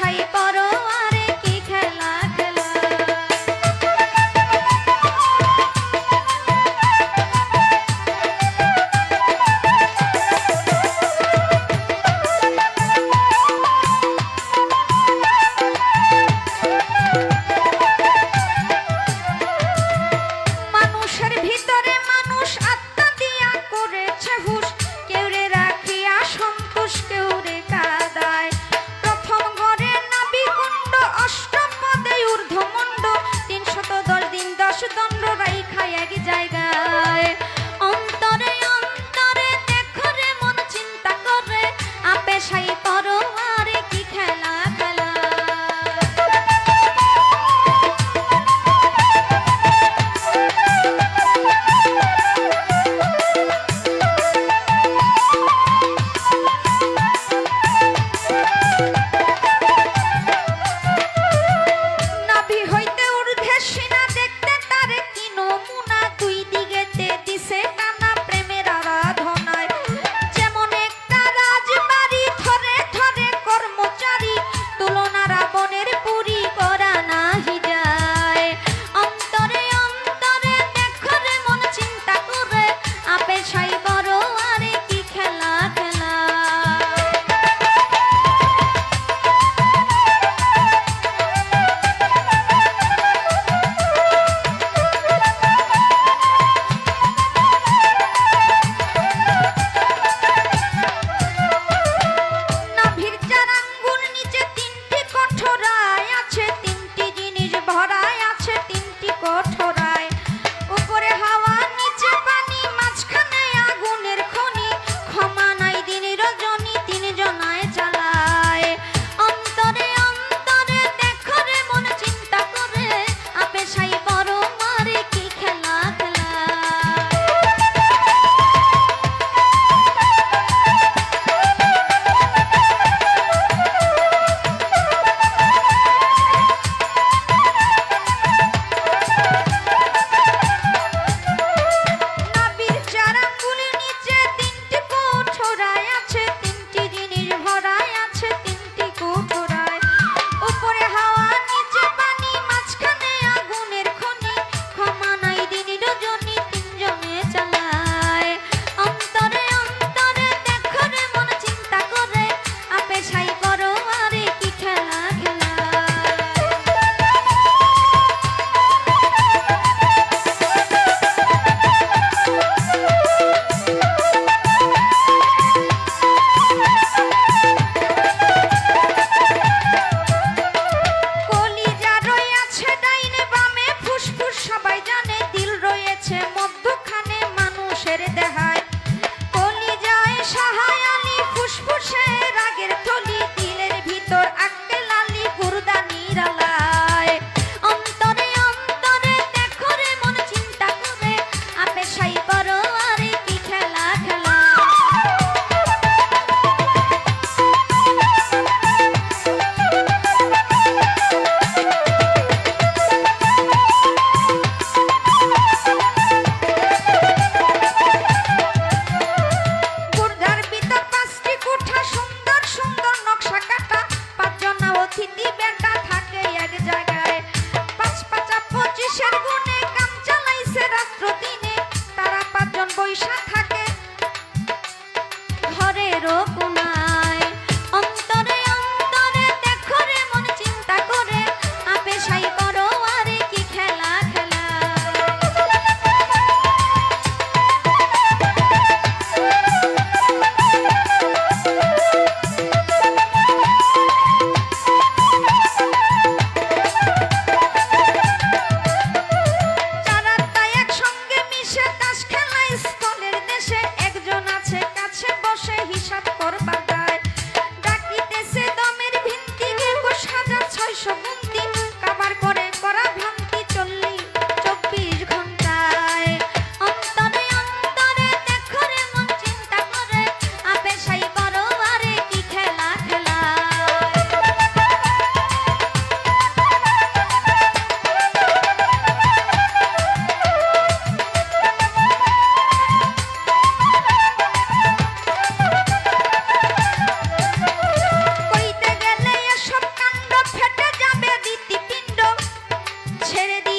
আশাই করো আরে কি খেলা খেলা। মানুষের ভিতরে মানুষ আত্মা দিয়া করেছে হুশ। chapéu. perdido.